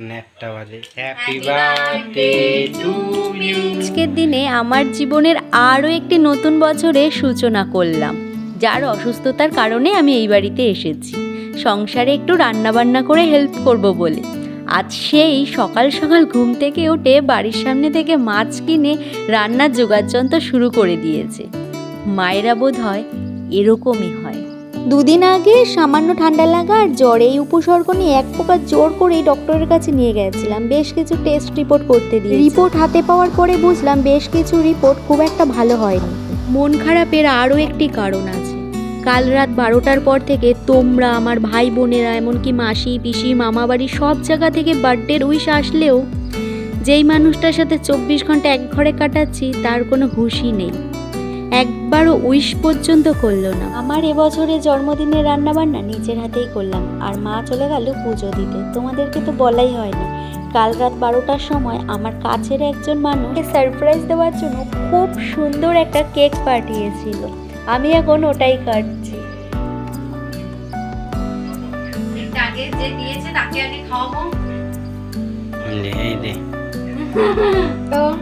নেটটা বাজে। Happy birthday to you আজকের দিনে আমার জীবনের আরও একটি নতুন বছরের সূচনা করলাম। যার অসুস্থতার কারণে আমি এই বাড়িতে এসেছি। সংসারে একটু রান্নাবান্না করে হেল্প করব বলে। আজ সেই সকাল সকাল ঘুম থেকে উঠে বাড়ির সামনে থেকে মাছ কিনে রান্নার যোগাযন্ত্র শুরু করে দিয়েছে। মায়েরা বোধ হয় এরকমই হয়। দুদিন আগে সামান্য ঠান্ডা লাগা আর জ্বরে এই উপসর্গ নিয়ে এক প্রকার জোর করেই ডক্টরের কাছে নিয়ে গেছিলাম। বেশ কিছু টেস্ট রিপোর্ট করতে দিয়ে রিপোর্ট হাতে পাওয়ার পরে বুঝলাম বেশ কিছু রিপোর্ট খুব একটা ভালো হয়নি। মন খারাপের আরও একটি কারণ আছে। কাল রাত বারোটার পর থেকে তোমরা আমার ভাই বোনেরা এমনকি মাসি পিসি মামা বাড়ি সব জায়গা থেকে বার্থডের উইশ আসলেও যেই মানুষটার সাথে চব্বিশ ঘণ্টা এক ঘরে কাটাচ্ছি তার কোনো হুঁশই নেই। একবারও উইশ পর্যন্ত করল না। আমার এবছরের জন্মদিনের রান্নাবান্না নিজের হাতেই করলাম আর মা চলে গেল পুজো দিতে। তোমাদেরকে তো বলাই হয়নি। কাল রাত বারোটার সময় আমার কাছের একজন মানুষকে সারপ্রাইজ দেওয়ার জন্য খুব সুন্দর একটা কেক পাঠিয়েছিল। আমি এখন ওটাই কাটছি। আগে যে দিয়েছে তাকে আগে খাওয়াবো। হ্যাঁ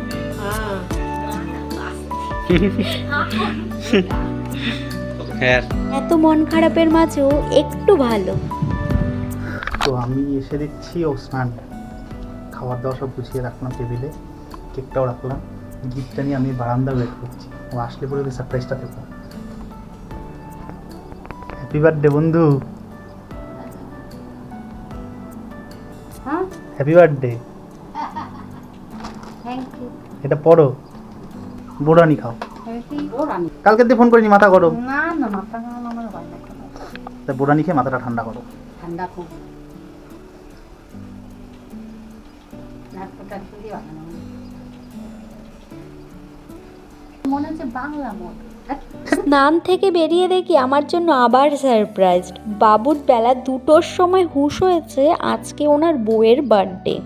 এত মন খারাপের মাঝেও একটু ভালো। তো আমি এসে দেখছি ও স্নান। খাবার দাওয়া সব গুছিয়ে রাখলাম টেবিলে কেকটাও রাখলাম। গিফটটা নিয়ে আমি বারান্দা ওয়েট করছি। ও আসলে পরে সারপ্রাইজটা দেবো হ্যাপি বার্থডে বন্ধু। হ্যাপি বার্থডে এটা পড়ো। বোরানি খাও। কালকে দিয়ে ফোন করিনি মাথা গরম। না না মাথা গরম আমার হয় না। তা বোরানি খেয়ে মাথাটা ঠান্ডা করো। ঠান্ডা খুব। মনে হচ্ছে বাংলা মোট স্নান থেকে বেরিয়ে দেখি আমার জন্য আবার সারপ্রাইজ বাবুর বেলা দুটোর সময় হুঁশ হয়েছে আজকে ওনার বউয়ের বার্থডে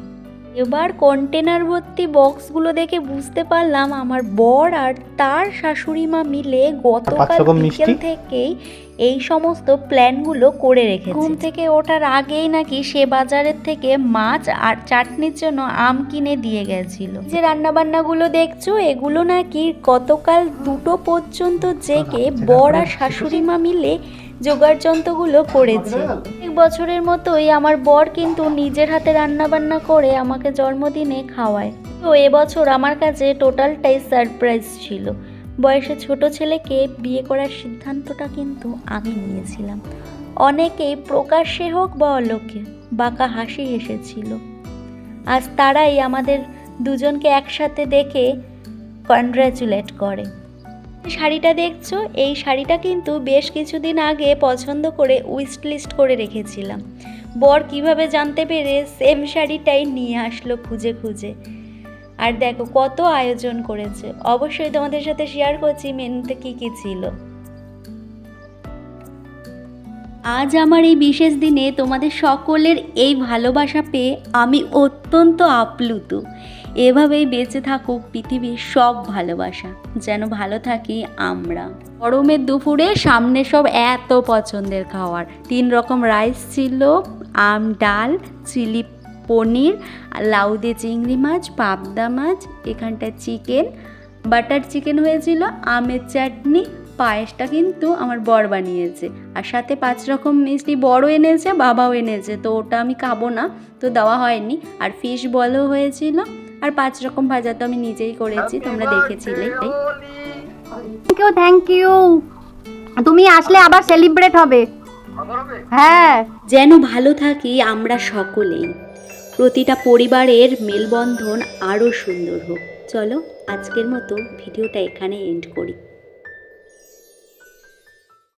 এবার কন্টেনার ভর্তি বক্সগুলো দেখে বুঝতে পারলাম আমার বর আর তার শাশুড়ি মা মিলে গতকাল বিকেল? থেকেই এই সমস্ত প্ল্যানগুলো করে রেখেছে। ঘুম থেকে ওঠার আগেই নাকি সে বাজারের থেকে মাছ আর চাটনির জন্য আম কিনে দিয়ে গেছিল। যে রান্নাবান্নাগুলো দেখছ এগুলো নাকি গতকাল দুটো পর্যন্ত জেগে বর আর শাশুড়ি মা মিলে জোগাড় যন্ত্রগুলো করেছে এক বছরের মতোই আমার বর কিন্তু নিজের হাতে রান্না বান্না করে আমাকে জন্মদিনে খাওয়ায়। তো এবছর আমার কাছে টোটালটাই সারপ্রাইজ ছিল। বয়সে ছোট ছেলেকে বিয়ে করার সিদ্ধান্তটা কিন্তু আমি নিয়েছিলাম। অনেকেই প্রকাশ্যে হোক বা অলোকে বাঁকা হাসি এসেছিল। আজ তারাই আমাদের দুজনকে একসাথে দেখে কনগ্রাচুলেট করে। শাড়িটা দেখছ? এই শাড়িটা কিন্তু বেশ কিছুদিন আগে পছন্দ করে উইস্ট লিস্ট করে রেখেছিলাম। বর কীভাবে জানতে পেরে সেম শাড়িটাই নিয়ে আসলো খুঁজে খুঁজে। আর দেখো, কত আয়োজন করেছে। অবশ্যই তোমাদের সাথে শেয়ার করছি, মেনুতে কি কি ছিল। আজ আমার এই বিশেষ দিনে তোমাদের সকলের এই ভালোবাসা পেয়ে আমি অত্যন্ত আপ্লুত। এভাবেই বেঁচে থাকুক পৃথিবীর সব ভালোবাসা। যেন ভালো থাকি আমরা। গরমের দুপুরে সামনে সব এত পছন্দের খাওয়ার। তিন রকম রাইস ছিল, আম, ডাল, চিলি পনির লাউ দিয়ে চিংড়ি মাছ, পাবদা মাছ এখানটা চিকেন, বাটার চিকেন হয়েছিল, আমের চাটনি, পায়েসটা কিন্তু আমার বর বানিয়েছে। আর সাথে পাঁচ রকম মিষ্টি বড়ও এনেছে, বাবাও এনেছে, তো ওটা আমি খাব না, তো দেওয়া হয়নি। আর ফিশ বলও হয়েছিল। আর পাঁচ রকম ভাজা তো আমি নিজেই করেছি তোমরা দেখেছিলে থ্যাংক ইউ থ্যাংক ইউ তুমি আসলে আবার সেলিব্রেট হবে। হ্যাঁ। যেন ভালো থাকি আমরা সকলেই। প্রতিটা পরিবারের মেলবন্ধন আরও সুন্দর হোক। চলো আজকের মতো ভিডিওটা এখানে এন্ড করি।